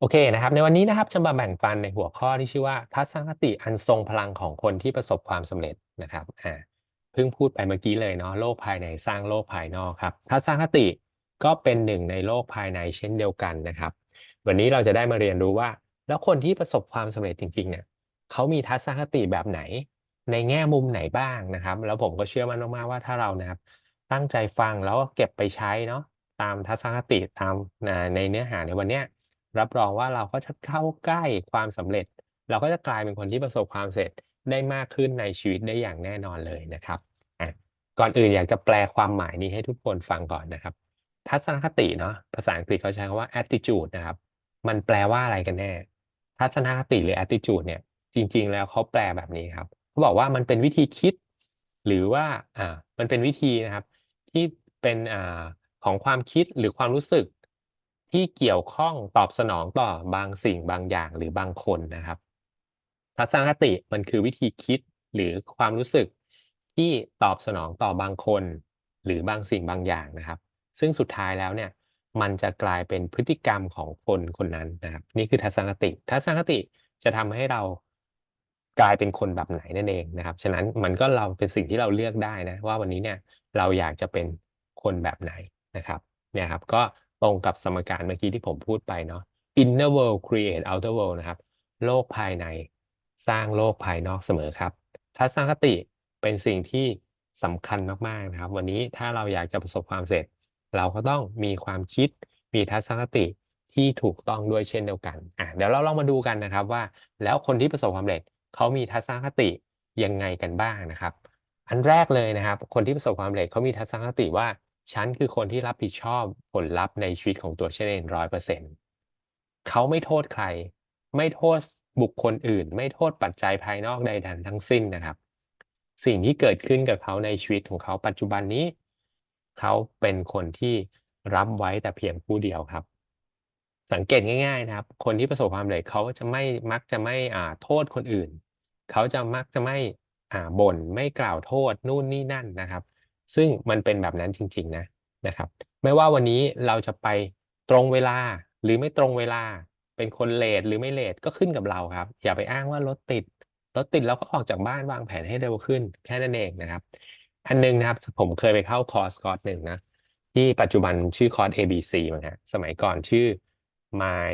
โอเคนะครับในวันนี้นะครับจะมาแบ่งปันในหัวข้อที่ชื่อว่า ทัศนคติอันทรงพลังของคนที่ประสบความสำเร็จนะครับอ่าเพิ่งพูดไปเมื่อกี้เลยเนาะโลกภายในสร้างโลกภายนอกครับทัศนคติก็เป็นหนึ่งในโลกภายในเช่นเดียวกันนะครับ วันนี้เราจะได้มาเรียนรู้ว่า แล้วคนที่ประสบความสำเร็จจริงๆเนี่ยเขามีทัศนคติแบบไหน ในแง่มุมไหนบ้างนะครับ แล้วผมก็เชื่อมั่นมากๆว่าถ้าเรานะครับ ตั้งใจฟังแล้วก็เก็บไปใช้เนาะตามทัศนคติตามในเนื้อหาในวันเนี้ย รับรองว่าเราก็จะเข้าใกล้ความสำเร็จ เราก็จะกลายเป็นคนที่ประสบความสำเร็จได้มากขึ้นในชีวิตได้อย่างแน่นอนเลยนะครับอะก่อนอื่นอยากจะแปลความหมายนี้ให้ทุกคนฟังก่อนนะครับ ทัศนคติเนาะภาษาอังกฤษเขาใช้คำว่า attitude นะครับ มันแปลว่าอะไรกันแน่ ทัศนคติหรือ attitude เนี่ยจริง ๆ แล้วเขาแปลแบบนี้ครับเขาบอกว่ามันเป็นวิธีคิด หรือว่าอ่ามันเป็นวิธีนะครับ ที่เป็นอ่าของความคิดหรือความรู้สึก ที่เกี่ยวข้องตอบสนองต่อบางสิ่งบางอย่างหรือบางคนนะครับ ทัศนคติมันคือวิธีคิดหรือความรู้สึกที่ตอบสนองต่อบางคน หรือบางสิ่งบางอย่างนะครับ ซึ่งสุดท้ายแล้วเนี่ยมันจะกลายเป็นพฤติกรรมของคนคนนั้นนะครับ นี่คือทัศนคติ ทัศนคติจะทำให้เรากลายเป็นคนแบบไหนนั่นเองนะครับ ฉะนั้นมันก็เราเป็นสิ่งที่เราเลือกได้นะว่าวันนี้เนี่ยเราอยากจะเป็นคนแบบไหนนะครับเนี่ยครับ ก็ ตรงกับสมการเมื่อกี้ที่ผมพูดไปเนาะ inner world create outer world นะครับ โลกภายในสร้างโลกภายนอกเสมอครับ ทัศนคติเป็นสิ่งที่สำคัญมากๆนะครับ วันนี้ถ้าเราอยากจะประสบความสำเร็จ เราก็ต้องมีความคิด มีทัศนคติที่ถูกต้องด้วยเช่นเดียวกันอะเดี๋ยวเราลองมาดูกันนะครับว่า แล้วคนที่ประสบความสำเร็จเขามีทัศนคติยังไงกันบ้างนะครับ อันแรกเลยนะครับ คนที่ประสบความสำเร็จเขามีทัศนคติว่า ฉันคือคนที่รับผิดชอบผลลัพธ์ในชีวิตของตัวฉันเองร้อยเปอร์เซ็นต์เขาไม่โทษใคร ไม่โทษบุคคลอื่น ไม่โทษปัจจัยภายนอกใดๆทั้งสิ้นนะครับ สิ่งที่เกิดขึ้นกับเขาในชีวิตของเขาปัจจุบันนี้ เขาเป็นคนที่รับไว้แต่เพียงผู้เดียวครับ สังเกตง่าย ๆ นะครับ คนที่ประสบความสำเร็จเขาจะไม่มักจะไม่อ่าโทษคนอื่น เขาจะมักจะไม่อ่าบ่นไม่กล่าวโทษนู่นนี่นั่นนะครับ ซึ่งมันเป็นแบบนั้นจริง ๆ นะนะครับ ไม่ว่าวันนี้เราจะไปตรงเวลาหรือไม่ตรงเวลา เป็นคนเลทหรือไม่เลทก็ขึ้นกับเราครับ อย่าไปอ้างว่ารถติดรถติดเราก็ออกจากบ้านวางแผนให้เร็วขึ้น แค่นั้นเองนะครับ อันหนึงนะครับผมเคยไปเข้าคอร์สคอร์สหนึ่งนะที่ปัจจุบันชื่อคอร์ส ABC มั้งฮะสมัยก่อนชื่อ My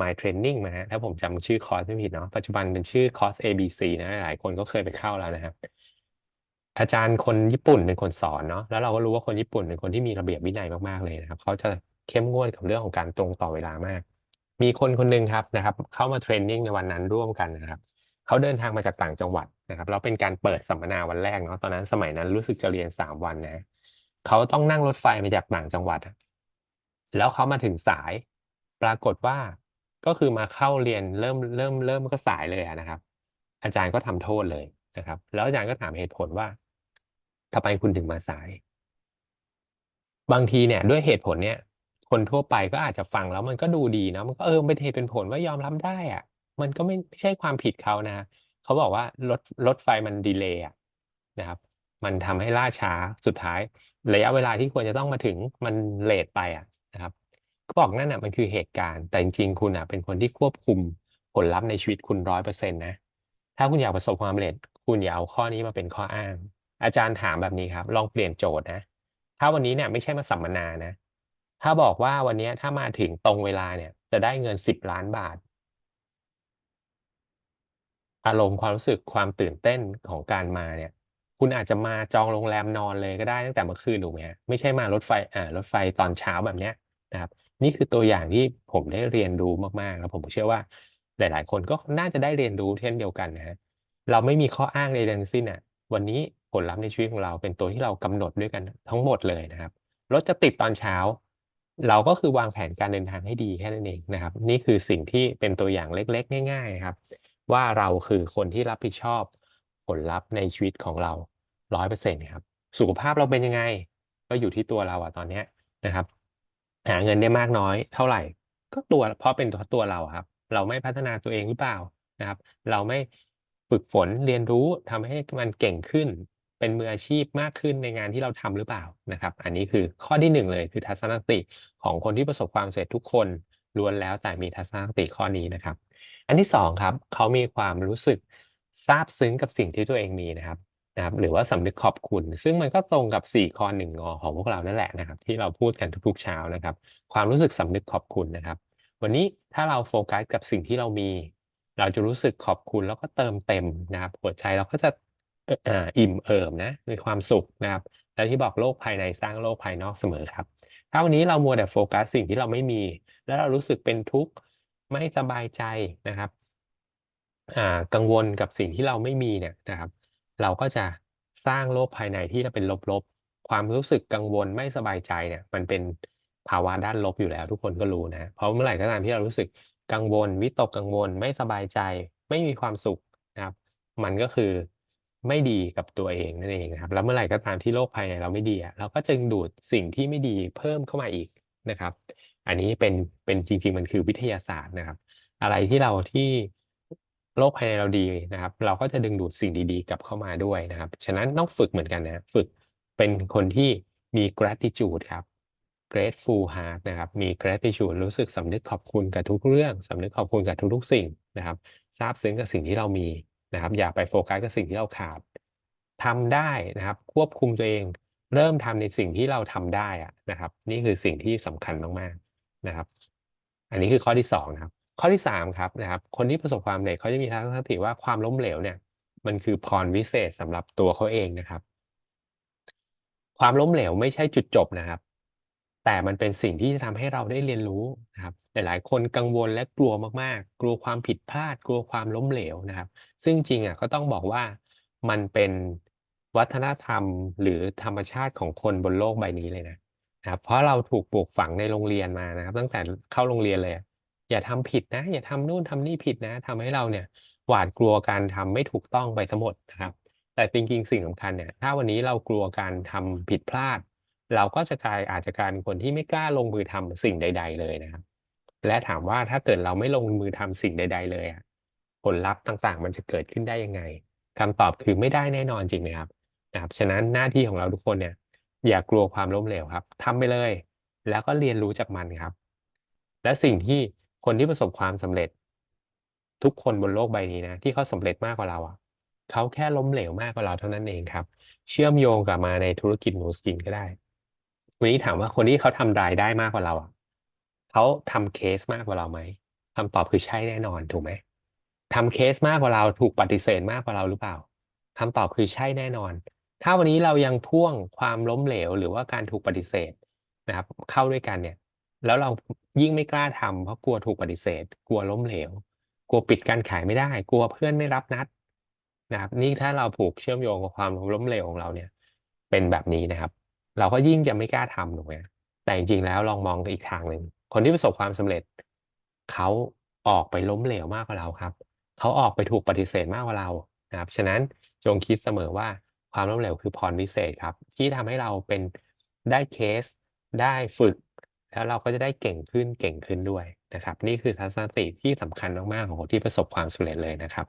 My Training นะฮะถ้าผมจำชื่อคอร์สไม่ผิดเนาะปัจจุบันเป็นชื่อคอร์ส ABC นะหลายคนก็เคยไปเข้าแล้วนะครับ อาจารย์คนญี่ปุ่นเป็นคนสอนเนาะแล้วเราก็รู้ว่าคนญี่ปุ่นเป็นคนที่มีระเบียบวินัยมากๆเลยนะครับเขาจะเข้มงวดกับเรื่องของการตรงต่อเวลามาก มีคนคนหนึ่งครับนะครับ เข้ามาเทรนนิ่งในวันนั้นร่วมกันนะครับเขาเดินทางมาจากต่างจังหวัดนะครับแล้วเป็นการเปิดสัมมนาวันแรกเนาะตอนนั้นสมัยนั้นรู้สึกจะเรียนสามวันนะเขาต้องนั่งรถไฟมาจากต่างจังหวัด แล้วเขามาถึงสาย ปรากฏว่าก็คือมาเข้าเรียนเริ่มเริ่มเริ่มก็สายเลยนะครับ อาจารย์ก็ทำโทษเลยนะครับ แล้วอาจารย์ก็ถามเหตุผลว่า ทำไมคุณถึงมาสาย บางทีเนี่ย ด้วยเหตุผลเนี่ย คนทั่วไปก็อาจจะฟังแล้วมันก็ดูดีนะมันก็เออเป็นเหตุเป็นผลว่ายอมรับได้อะมันก็ไม่ไม่ใช่ความผิดเขานะเขาบอกว่ารถรถไฟมันดีเลย์นะครับ มันทำให้ล่าช้าสุดท้าย ระยะเวลาที่ควรจะต้องมาถึงมันเลทไปอะนะครับ ก็บอกนั่นน่ะมันคือเหตุการณ์ แต่จริงๆคุณอะเป็นคนที่ควบคุมผลลัพธ์ในชีวิตคุณร้อยเปอร์เซ็นต์นะ ถ้าคุณอยากประสบความสำเร็จ คุณอย่าเอาข้อนี้มาเป็นข้ออ้าง อาจารย์ถามแบบนี้ครับ ลองเปลี่ยนโจทย์นะ ถ้าวันนี้เนี่ยไม่ใช่มาสัมมนานะ ถ้าบอกว่าวันนี้ถ้ามาถึงตรงเวลาเนี่ย จะได้เงินสิบล้านบาท อารมณ์ความรู้สึกความตื่นเต้นของการมาเนี่ย คุณอาจจะมาจองโรงแรมนอนเลยก็ได้ตั้งแต่เมื่อคืนถูกไหมไม่ใช่มารถไฟอ่ารถไฟตอนเช้าแบบเนี้ยนะครับ นี่คือตัวอย่างที่ผมได้เรียนรู้มากๆ แล้วผมเชื่อว่าหลาย ๆ คนก็น่าจะได้เรียนรู้เช่นเดียวกันนะฮะเราไม่มีข้ออ้างใดๆทั้งสิ้นอะ วันนี้ ผลลัพธ์ในชีวิตของเราเป็นตัวที่เรากำหนดด้วยกันทั้งหมดเลยนะครับรถจะติดตอนเช้า เราก็คือวางแผนการเดินทางให้ดีแค่นั้นเองนะครับ นี่คือสิ่งที่เป็นตัวอย่างเล็กๆ ง่าย ๆ ครับ ว่าเราคือคนที่รับผิดชอบผลลัพธ์ในชีวิตของเราร้อยเปอร์เซ็นต์ครับ สุขภาพเราเป็นยังไง ก็อยู่ที่ตัวเราอะตอนเนี้ยนะครับ หาเงินได้มากน้อยเท่าไหร่ ก็ตัวเพราะเป็นตัวตัวเราครับ เราไม่พัฒนาตัวเองหรือเปล่านะครับ เราไม่ฝึกฝนเรียนรู้ทำให้มันเก่งขึ้น เป็นมืออาชีพมากขึ้นในงานที่เราทำหรือเปล่านะครับ อันนี้คือข้อที่หนึ่งเลยคือทัศนคติของคนที่ประสบความสำเร็จทุกคนล้วนแล้วแต่มีทัศนคติข้อนี้นะครับ อันที่สองครับเขามีความรู้สึกซาบซึ้งกับสิ่งที่ตัวเองมีนะครับนะครับหรือว่าสำนึกขอบคุณ ซึ่งมันก็ตรงกับ 4 ข้อ1งอของพวกเรานั่นแหละนะครับ ที่เราพูดกันทุกๆเช้านะครับ ความรู้สึกสำนึกขอบคุณนะครับ วันนี้ถ้าเราโฟกัสกับสิ่งที่เรามี เราจะรู้สึกขอบคุณแล้วก็เติมเต็มนะครับหัวใจเราก็จะเอ่าอิ่มเอิบนะมีความสุขนะครับ แล้วที่บอกโลกภายในสร้างโลกภายนอกเสมอครับ ถ้าวันนี้เรามัวแต่โฟกัสสิ่งที่เราไม่มี แล้วเรารู้สึกเป็นทุกข์ไม่สบายใจนะครับอ่ากังวลกับสิ่งที่เราไม่มีเนี่ยนะครับ เราก็จะสร้างโลกภายในที่เป็นลบๆ ความรู้สึกกังวลไม่สบายใจเนี่ย มันเป็นภาวะด้านลบอยู่แล้ว ทุกคนก็รู้นะ เพราะเมื่อไหร่ก็ตามที่เรารู้สึกกังวลวิตกกังวลไม่สบายใจ ไม่มีความสุขนะครับ มันก็คือ ไม่ดีกับตัวเองนั่นเองนะครับ แล้วเมื่อไหร่ก็ตามที่โลกภายในเราไม่ดีเราก็จึงดูดสิ่งที่ไม่ดีเพิ่มเข้ามาอีกนะครับ อันนี้เป็นเป็นจริง ๆ มันคือวิทยาศาสตร์นะครับ อะไรที่เราที่โลกภายในเราดีนะครับ เราก็จะดึงดูดสิ่งดีๆ กลับเข้ามาด้วยนะครับ ฉะนั้นต้องฝึกเหมือนกันนะฝึกเป็นคนที่มี gratitude ครับ grateful heart นะครับ มี gratitude รู้สึกสำนึกขอบคุณกับทุกเรื่องสำนึกขอบคุณกับทุกๆสิ่งนะครับซาบซึ้งกับสิ่งที่เรามี นะครับ อย่าไปโฟกัสกับสิ่งที่เราขาดทำได้นะครับ ควบคุมตัวเอง เริ่มทำในสิ่งที่เราทำได้อะนะครับ นี่คือสิ่งที่สำคัญมากๆนะครับ อันนี้คือข้อที่สองนะครับ ข้อที่สามครับนะครับ คนที่ประสบความสำเร็จเขาจะมีทัศนคติว่าความล้มเหลวเนี่ย มันคือพรวิเศษสำหรับตัวเขาเองนะครับ ความล้มเหลวไม่ใช่จุดจบนะครับ แต่มันเป็นสิ่งที่จะทำให้เราได้เรียนรู้นะครับหลายๆ คนกังวลและกลัวมากๆ กลัวความผิดพลาด กลัวความล้มเหลวนะครับ ซึ่งจริงๆอะก็ต้องบอกว่ามันเป็นวัฒนธรรมหรือธรรมชาติของคนบนโลกใบนี้เลยนะนะครับ เพราะเราถูกปลูกฝังในโรงเรียนมานะครับ ตั้งแต่เข้าโรงเรียนเลย อย่าทำผิดนะ อย่าทำนู่นทำนี่ผิดนะทำให้เราเนี่ยหวาดกลัวการทำไม่ถูกต้องไปเสียหมดนะครับ แต่จริงๆสิ่งสำคัญเนี่ยถ้าวันนี้เรากลัวการทำผิดพลาด เราก็จะกลายอาจจะกลายเป็นคนที่ไม่กล้าลงมือทำสิ่งใด ๆ เลยนะครับ และถามว่าถ้าเกิดเราไม่ลงมือทำสิ่งใด ๆ เลยอะผลลัพธ์ต่างๆ มันจะเกิดขึ้นได้ยังไงคำตอบคือไม่ได้แน่นอนจริงไหมครับนะครับ ฉะนั้นหน้าที่ของเราทุกคนเนี่ย อย่ากลัวความล้มเหลวครับทำไปเลย แล้วก็เรียนรู้จากมันครับ และสิ่งที่คนที่ประสบความสำเร็จ ทุกคนบนโลกใบนี้นะที่เขาสำเร็จมากกว่าเราอะเขาแค่ล้มเหลวมากกว่าเราเท่านั้นเองครับ เชื่อมโยงกลับมาในธุรกิจหนูสกินก็ได้ วันนี้ถามว่าคนที่เขาทำรายได้มากกว่าเราอะเขาทำเคสมากกว่าเราไหมคำตอบคือใช่แน่นอนถูกไหมทำเคสมากกว่าเราถูกปฏิเสธมากกว่าเราหรือเปล่าคำตอบคือใช่แน่นอน ถ้าวันนี้เรายังพ่วงความล้มเหลวหรือว่าการถูกปฏิเสธนะครับ เข้าด้วยกันเนี่ย แล้วเรายิ่งไม่กล้าทำเพราะกลัวถูกปฏิเสธ กลัวล้มเหลว กลัวปิดการขายไม่ได้ กลัวเพื่อนไม่รับนัดนะครับ นี่ถ้าเราผูกเชื่อมโยงกับความล้มเหลวของเราเนี่ย เป็นแบบนี้นะครับ เราก็ยิ่งจะไม่กล้าทำถูกไหมแต่จริงๆแล้วลองมองอีกทางหนึ่งคนที่ประสบความสำเร็จ เขาออกไปล้มเหลวมากกว่าเราครับ เขาออกไปถูกปฏิเสธมากกว่าเรานะครับ ฉะนั้นจงคิดเสมอว่าความล้มเหลวคือพรวิเศษครับ ที่ทำให้เราเป็นได้เคส ได้ฝึก แล้วเราก็จะได้เก่งขึ้นเก่งขึ้นด้วยนะครับ นี่คือทัศนคติที่สำคัญมากๆของคนที่ประสบความสำเร็จเลยนะครับ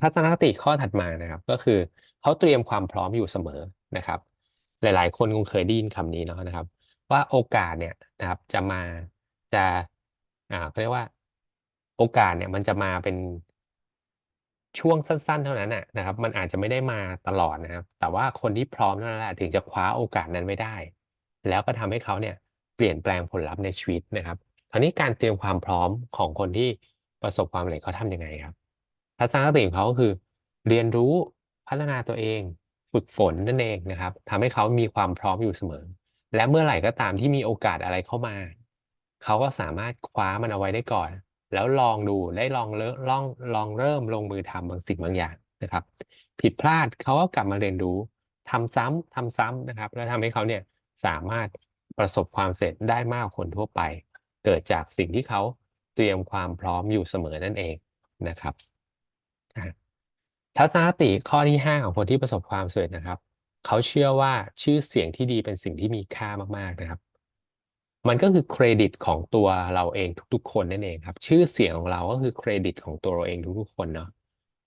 ทัศนคติข้อถัดมานะครับ ก็คือ เขาเตรียมความพร้อมอยู่เสมอนะครับ หลาย ๆ คนคงเคยได้ยินคำนี้เนาะนะครับ ว่าโอกาสเนี่ยนะครับจะมาจะอ่าเขาเรียกว่า โอกาสเนี่ยมันจะมาเป็นช่วงสั้น ๆ เท่านั้นนะนะครับ มันอาจจะไม่ได้มาตลอดนะครับ แต่ว่าคนที่พร้อมนั้นแหละถึงจะคว้าโอกาสนั้นไว้ได้ แล้วก็ทำให้เขาเนี่ยเปลี่ยนแปลงผลลัพธ์ในชีวิตนะครับคราวนี้การเตรียมความพร้อมของคนที่ประสบความสำเร็จเขาทำยังไงครับทัศนคติของเขาก็คือ เรียนรู้ พัฒนาตัวเอง ฝึกฝนนั่นเองนะครับทำให้เขามีความพร้อมอยู่เสมอ และเมื่อไหร่ก็ตามที่มีโอกาสอะไรเข้ามา เขาก็สามารถคว้ามันเอาไว้ได้ก่อน แล้วลองดูได้ลองเริ่มลองลองเริ่มลงมือทำบางสิ่งบางอย่างนะครับ ผิดพลาดเขาก็กลับมาเรียนรู้ทำซ้ำทำซ้ำนะครับ แล้วทำให้เขาเนี่ยสามารถประสบความสำเร็จได้มากกว่าคนทั่วไป เกิดจากสิ่งที่เขาเตรียมความพร้อมอยู่เสมอนั่นเองนะครับ ทัศนคติข้อที่ 5 ของคนที่ประสบความสำเร็จนะครับ เขาเชื่อว่าชื่อเสียงที่ดีเป็นสิ่งที่มีค่ามากๆนะครับ มันก็คือเครดิตของตัวเราเองทุก ๆ คนนั่นเองครับ ชื่อเสียงของเราก็คือเครดิตของตัวเราเองทุกๆ คนเนาะ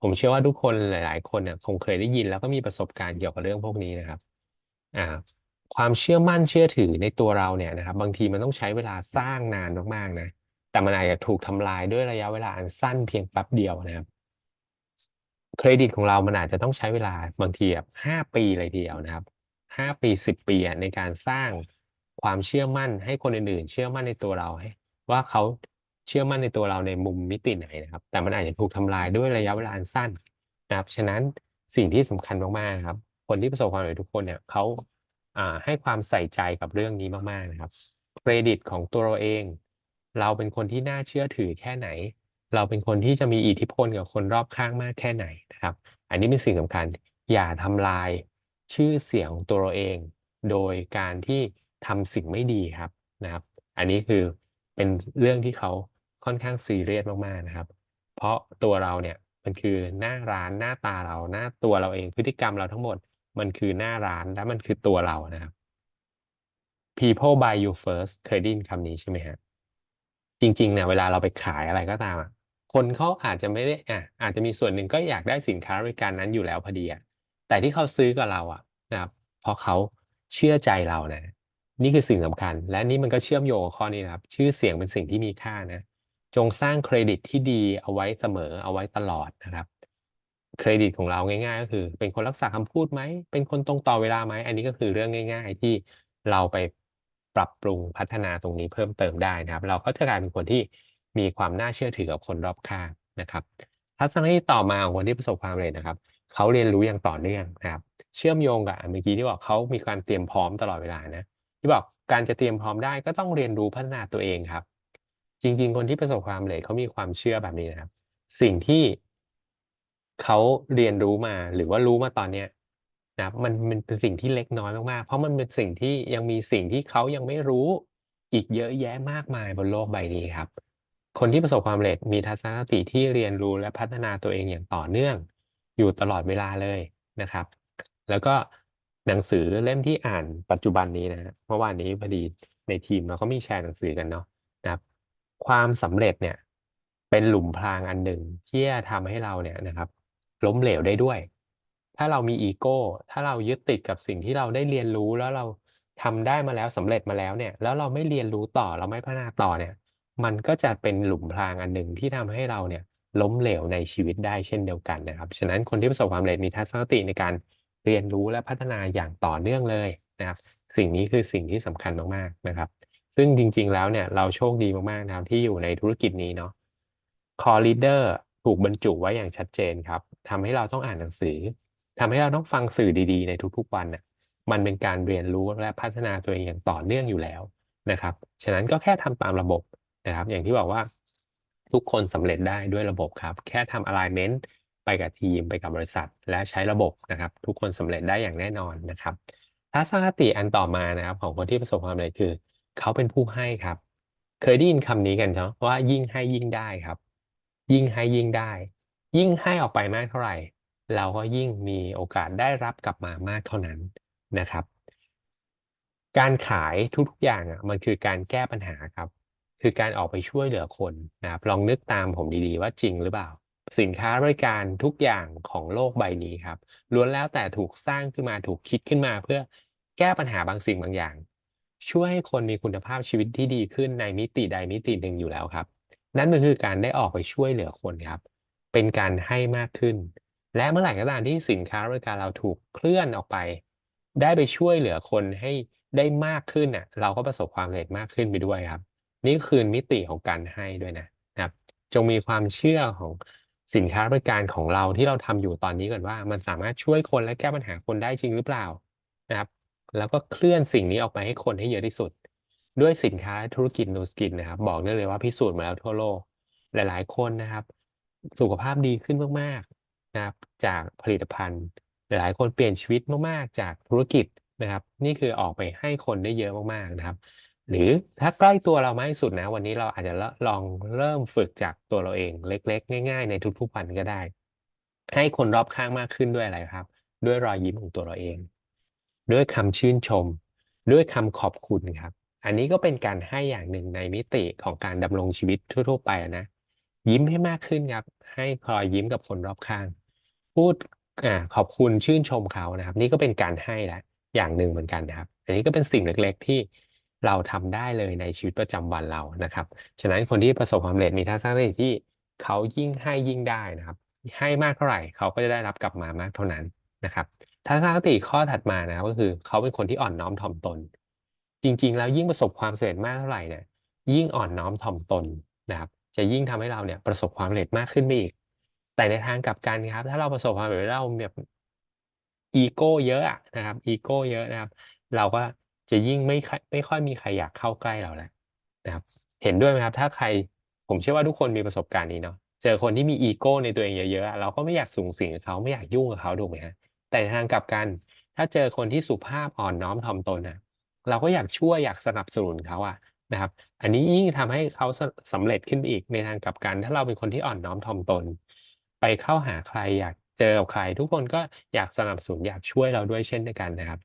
ผมเชื่อว่าทุกคนหลาย ๆ คนเนี่ยคงเคยได้ยินแล้วก็มีประสบการณ์เกี่ยวกับเรื่องพวกนี้นะครับอ่าความเชื่อมั่นเชื่อถือในตัวเราเนี่ยนะครับ บางทีมันต้องใช้เวลาสร้างนานมากๆนะแต่มันอาจจะถูกทำลายด้วยระยะเวลาอันสั้นเพียงแป๊บเดียวนะครับ เครดิตของเรามันอาจจะต้องใช้เวลาบางทีแบบห้าปีเลยทีเดียวนะครับห้าปีสิบปีในการสร้างความเชื่อมั่นให้คนอื่นๆ เชื่อมั่นในตัวเราให้ว่าเขาเชื่อมั่นในตัวเราในมุมมิติไหนนะครับ แต่มันอาจจะถูกทำลายด้วยระยะเวลาอันสั้นนะครับฉะนั้นสิ่งที่สำคัญมากๆนะครับ คนที่ประสบความสำเร็จทุกคนเนี่ยเขาอ่าให้ความใส่ใจกับเรื่องนี้มากๆนะครับเครดิตของตัวเราเอง เราเป็นคนที่น่าเชื่อถือแค่ไหน เราเป็นคนที่จะมีอิทธิพลกับคนรอบข้างมากแค่ไหนนะครับ อันนี้เป็นสิ่งสำคัญ อย่าทำลายชื่อเสียงของตัวเราเอง โดยการที่ทำสิ่งไม่ดีครับนะครับ อันนี้คือเป็นเรื่องที่เขาค่อนข้างซีเรียสมากๆนะครับ เพราะตัวเราเนี่ยมันคือหน้าร้านหน้าตาเราหน้าตัวเราเองพฤติกรรมเราทั้งหมด มันคือหน้าร้านและมันคือตัวเรานะครับ people buy you first เคยได้ยินคำนี้ใช่ไหมครับจริงๆเนี่ยเวลาเราไปขายอะไรก็ตามอะ คนเขาอาจจะไม่ได้อะอาจจะมีส่วนหนึ่งก็อยากได้สินค้าบริการนั้นอยู่แล้วพอดีอะแต่ที่เขาซื้อกับเราอะนะครับเพราะเขาเชื่อใจเรานะ นี่คือสิ่งสำคัญ และนี่มันก็เชื่อมโยงกับข้อนี้นะครับ ชื่อเสียงเป็นสิ่งที่มีค่านะ จงสร้างเครดิตที่ดีเอาไว้เสมอเอาไว้ตลอดนะครับเครดิตของเราง่ายๆ ก็คือ เป็นคนรักษาคำพูดไหม เป็นคนตรงต่อเวลาไหม อันนี้ก็คือเรื่องง่าย ๆ ที่เราไปปรับปรุงพัฒนาตรงนี้เพิ่มเติมได้นะครับ เราก็จะกลายเป็นคนที่ มีความน่าเชื่อถือกับคนรอบข้างนะครับ ทัศนคติต่อมาของคนที่ประสบความสำเร็จนะครับเขาเรียนรู้อย่างต่อเนื่องนะครับ เชื่อมโยงกับเมื่อกี้ที่บอกเขามีการเตรียมพร้อมตลอดเวลานะที่บอกการจะเตรียมพร้อมได้ก็ต้องเรียนรู้พัฒนาตัวเองครับ จริง ๆ คนที่ประสบความสำเร็จเขามีความเชื่อแบบนี้นะครับ สิ่งที่เขาเรียนรู้มาหรือว่ารู้มาตอนเนี้ยนะมันมันเป็นสิ่งที่เล็กน้อยมากๆ เพราะมันเป็นสิ่งที่ยังมีสิ่งที่เขายังไม่รู้อีกเยอะแยะมากมายบนโลกใบนี้ครับ คนที่ประสบความสำเร็จมีทัศนคติที่เรียนรู้และพัฒนาตัวเองอย่างต่อเนื่อง อยู่ตลอดเวลาเลยนะครับ แล้วก็หนังสือเล่มที่อ่านปัจจุบันนี้นะเมื่อวานนี้พอดีในทีมเราก็มีแชร์หนังสือกันเนาะนะครับ ความสำเร็จเนี่ยเป็นหลุมพรางอันหนึ่งที่จะทำให้เราเนี่ยนะครับ ล้มเหลวได้ด้วย ถ้าเรามีอีโก้ ถ้าเรายึดติดกับสิ่งที่เราได้เรียนรู้แล้วเราทำได้มาแล้วสำเร็จมาแล้วเนี่ย แล้วเราไม่เรียนรู้ต่อเราไม่พัฒนาต่อเนี่ย มันก็จะเป็นหลุมพรางอันหนึ่งที่ทำให้เราเนี่ยล้มเหลวในชีวิตได้เช่นเดียวกันนะครับ ฉะนั้นคนที่ประสบความสำเร็จมีทัศนคติในการเรียนรู้และพัฒนาอย่างต่อเนื่องเลยนะครับ สิ่งนี้คือสิ่งที่สำคัญมากๆนะครับ ซึ่งจริง ๆ แล้วเนี่ยเราโชคดีมากๆนะครับที่อยู่ในธุรกิจนี้เนาะ Core Leader ถูกบรรจุไว้อย่างชัดเจนครับทำให้เราต้องอ่านหนังสือทำให้เราต้องฟังสื่อดีๆ ในทุกๆวันน่ะมันเป็นการเรียนรู้และพัฒนาตัวเองอย่างต่อเนื่องอยู่แล้วนะครับ ฉะนั้นก็แค่ทำตามระบบ นะครับ อย่างที่บอกว่าทุกคนสำเร็จได้ด้วยระบบครับ แค่ทำ alignment ไปกับทีมไปกับบริษัท และใช้ระบบนะครับ ทุกคนสำเร็จได้อย่างแน่นอนนะครับทัศนคติอันต่อมานะครับ ของคนที่ประสบความสำเร็จคือ เขาเป็นผู้ให้ครับ เคยได้ยินคำนี้กันเนาะว่ายิ่งให้ยิ่งได้ครับ ยิ่งให้ยิ่งได้ ยิ่งให้ออกไปมากเท่าไหร่ เราก็ยิ่งมีโอกาสได้รับกลับมามากเท่านั้นนะครับ การขายทุกๆอย่างอะมันคือการแก้ปัญหาครับ คือการออกไปช่วยเหลือคนนะครับลองนึกตามผมดีๆ ว่าจริงหรือเปล่า สินค้าบริการทุกอย่างของโลกใบนี้ครับล้วนแล้วแต่ถูกสร้างขึ้นมาถูกคิดขึ้นมา เพื่อแก้ปัญหาบางสิ่งบางอย่าง ช่วยให้คนมีคุณภาพชีวิตที่ดีขึ้นในมิติใดมิติหนึ่งอยู่แล้วครับ นั่นก็คือการได้ออกไปช่วยเหลือคนครับ เป็นการให้มากขึ้น และเมื่อไหร่ก็ตามที่สินค้าบริการเราถูกเคลื่อนออกไป ได้ไปช่วยเหลือคนให้ได้มากขึ้นน่ะเราก็ประสบความสำเร็จมากขึ้นไปด้วยครับ นี่คือมิติของการให้ด้วยนะนะครับ จงมีความเชื่อของสินค้าบริการของเราที่เราทำอยู่ตอนนี้ก่อนว่า มันสามารถช่วยคนและแก้ปัญหาคนได้จริงหรือเปล่านะครับ แล้วก็เคลื่อนสิ่งนี้ออกไปให้คนให้เยอะที่สุด ด้วยสินค้าธุรกิจนูสกินนะครับ บอกได้เลยว่าพิสูจน์มาแล้วทั่วโลกหลาย ๆ คนนะครับ สุขภาพดีขึ้นมากๆนะครับ จากผลิตภัณฑ์ หลายๆ คนเปลี่ยนชีวิตมากๆ จากธุรกิจนะครับ นี่คือออกไปให้คนได้เยอะมากๆนะครับ หรือถ้าใกล้ตัวเรามากที่สุดนะ วันนี้เราอาจจะลองเริ่มฝึกจากตัวเราเอง เล็ก ๆ ง่าย ๆ ในทุกๆวันก็ได้ ให้คนรอบข้างมากขึ้นด้วยอะไรครับ ด้วยรอยยิ้มของตัวเราเอง ด้วยคำชื่นชม ด้วยคำขอบคุณครับ อันนี้ก็เป็นการให้อย่างหนึ่งในมิติของการดำรงชีวิตทั่ว ๆ ไปนะ ยิ้มให้มากขึ้นครับ ให้รอยยิ้มกับคนรอบข้าง พูดอขอบคุณชื่นชมเขานะครับ นี่ก็เป็นการให้ล้วอย่างหนึ่งเหมือนกันนะครับ อันนี้ก็เป็นสิ่งเล็ก ๆ ที่ เราทำได้เลยในชีวิตประจำวันเรานะครับ ฉะนั้นคนที่ประสบความสำเร็จมีทัศนคติที่เขายิ่งให้ยิ่งได้นะครับ ให้มากเท่าไหร่เขาก็จะได้รับกลับมามากเท่านั้นนะครับทัศนคติข้อถัดมานะครับก็คือเขาเป็นคนที่อ่อนน้อมถ่อมตน จริง ๆ แล้วยิ่งประสบความสำเร็จมากเท่าไหร่เนี่ยยิ่งอ่อนน้อมถ่อมตนนะครับ จะยิ่งทำให้เราเนี่ยประสบความสำเร็จมากขึ้นไปอีก แต่ในทางกลับกันครับ ถ้าเราประสบความสำเร็จเราแบบอีโก้เยอะนะครับอีโก้เยอะนะครับ เราก็ จะยิ่งไม่ไม่ค่อยมีใครอยากเข้าใกล้เราแล้วนะครับ เห็นด้วยไหมครับ ถ้าใครผมเชื่อว่าทุกคนมีประสบการณ์นี้เนาะเจอคนที่มีอีโก้ในตัวเองเยอะๆเราก็ไม่อยากสุงสิงกับเขาไม่อยากยุ่งกับเขาถูกไหมครับแต่ในทางกลับกัน ถ้าเจอคนที่สุภาพอ่อนน้อมถ่อมตนน่ะเราก็อยากช่วยอยากสนับสนุนเขาอะนะครับ อันนี้ยิ่งทำให้เขาสสำเร็จขึ้นไปอีกในทางกลับกัน ถ้าเราเป็นคนที่อ่อนน้อมถ่อมตน ไปเข้าหาใครอยากเจอกับใคร ทุกคนก็อยากสนับสนุนอยากช่วยเราด้วยเช่นเดียวกันนะครับ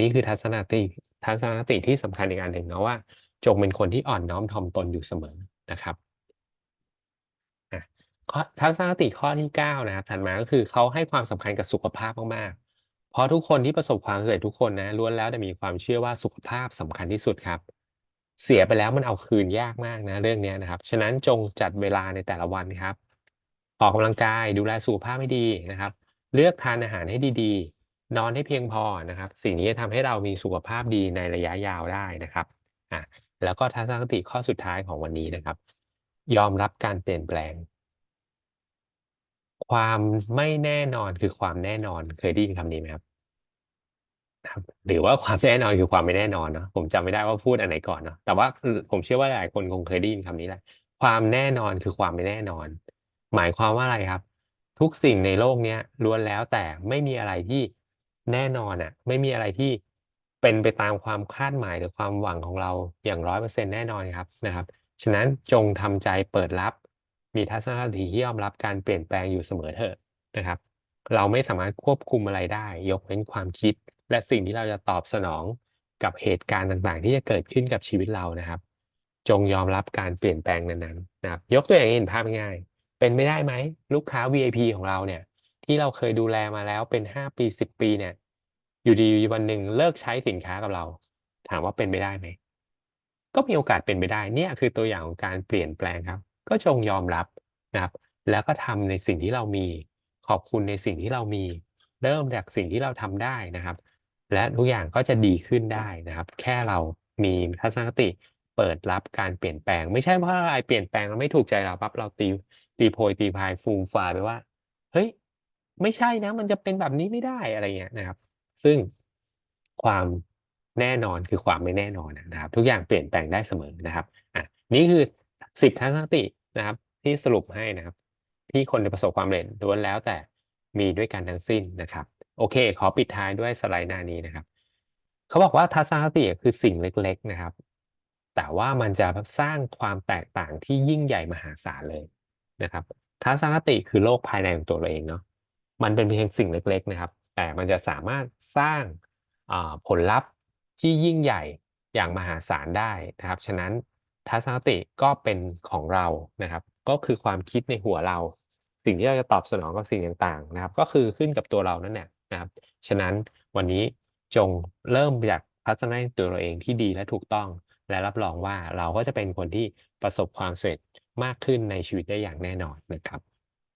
นี่คือทัศนคติทัศนคติที่สำคัญอีกอันหนึ่งเนาะว่า จงเป็นคนที่อ่อนน้อมถ่อมตนอยู่เสมอนะครับทัศนคติข้อที่9นะครับถัดมาก็คือเขาให้ความสำคัญกับสุขภาพมากๆ เพราะทุกคนที่ประสบความสำเร็จทุกคนนะล้วนแล้วแต่มีความเชื่อว่าสุขภาพสำคัญที่สุดครับ เสียไปแล้วมันเอาคืนยากมากนะเรื่องนี้นะครับ ฉะนั้นจงจัดเวลาในแต่ละวันครับ ออกกำลังกายดูแลสุขภาพให้ดีนะครับ เลือกทานอาหารให้ดี นอนให้เพียงพอนะครับ สิ่งนี้จะทำให้เรามีสุขภาพดีในระยะยาวได้นะครับอะแล้วก็ทัศนคติข้อสุดท้ายของวันนี้นะครับ ยอมรับการเปลี่ยนแปลง ความไม่แน่นอนคือความแน่นอนเคยได้ยินคำนี้ไหมครับ?ครับหรือว่าความแน่นอนคือความไม่แน่นอนเนาะผมจำไม่ได้ว่าพูดอันไหนก่อนเนาะแต่ว่าผมเชื่อว่าหลายคนคงเคยได้ยินคำนี้แหละความแน่นอนคือความไม่แน่นอน หมายความว่าอะไรครับ ทุกสิ่งในโลกเนี้ยล้วนแล้วแต่ไม่มีอะไรที่ แน่นอนอะไม่มีอะไรที่เป็นไปตามความคาดหมายหรือความหวังของเราอย่าง100%แน่นอนครับนะครับ ฉะนั้นจงทำใจเปิดรับ มีทัศนคติที่ยอมรับการเปลี่ยนแปลงอยู่เสมอเถอะนะครับ เราไม่สามารถควบคุมอะไรได้ ยกเว้นความคิด และสิ่งที่เราจะตอบสนองกับเหตุการณ์ต่างๆ ที่จะเกิดขึ้นกับชีวิตเรานะครับ จงยอมรับการเปลี่ยนแปลงนั้นๆนะครับ ยกตัวอย่างเห็นภาพง่ายๆเป็นไปได้ไหมลูกค้า VIP ของเราเนี่ยที่เราเคยดูแลมาแล้วเป็น 5 ปี 10 ปีเนี่ย อยู่ดีวันหนึ่งเลิกใช้สินค้ากับเรา ถามว่าเป็นไปได้ไหม?ก็มีโอกาสเป็นไปได้เนี่ยคือตัวอย่างของการเปลี่ยนแปลงครับ ก็จงยอมรับนะครับ แล้วก็ทำในสิ่งที่เรามี ขอบคุณในสิ่งที่เรามี เริ่มจากสิ่งที่เราทำได้นะครับ และทุกอย่างก็จะดีขึ้นได้นะครับ แค่เรามีทัศนคติเปิดรับการเปลี่ยนแปลง ไม่ใช่ว่าอะไรเปลี่ยนแปลงแล้วไม่ถูกใจเราปั๊บเราตีตีโพยตีพายฟูมฟาไปว่า เฮ้ย ไม่ใช่นะ มันจะเป็นแบบนี้ไม่ได้อะไรเงี้ยนะครับ ซึ่งความแน่นอนคือความไม่แน่นอนนะครับ ทุกอย่างเปลี่ยนแปลงได้เสมอนะครับอะนี่คือ10ทัศนคตินะครับ ที่สรุปให้นะครับ ที่คนจะประสบความสำเร็จล้วนแล้วแต่มีด้วยกันทั้งสิ้นนะครับ โอเค ขอปิดท้ายด้วยสไลด์หน้านี้นะครับ เขาบอกว่าทัศนคติคือสิ่งเล็ก ๆนะครับ แต่ว่ามันจะสร้างความแตกต่างที่ยิ่งใหญ่มหาศาลเลยนะครับทัศนคติคือโลกภายในของตัวเราเองเนาะมันเป็นเพียงสิ่งเล็ก ๆ นะครับ แต่มันจะสามารถสร้างผลลัพธ์ที่ยิ่งใหญ่อย่างมหาศาลได้นะครับ ฉะนั้นทัศนคติก็เป็นของเรานะครับ ก็คือความคิดในหัวเรา สิ่งที่เราจะตอบสนองกับสิ่งต่างๆนะครับ ก็คือขึ้นกับตัวเรานั่นแหละนะครับ ฉะนั้นวันนี้จงเริ่มจากทัศนคติตัวเราเองที่ดีและถูกต้อง และรับรองว่าเราก็จะเป็นคนที่ประสบความสำเร็จมากขึ้นในชีวิตได้อย่างแน่นอนนะครับ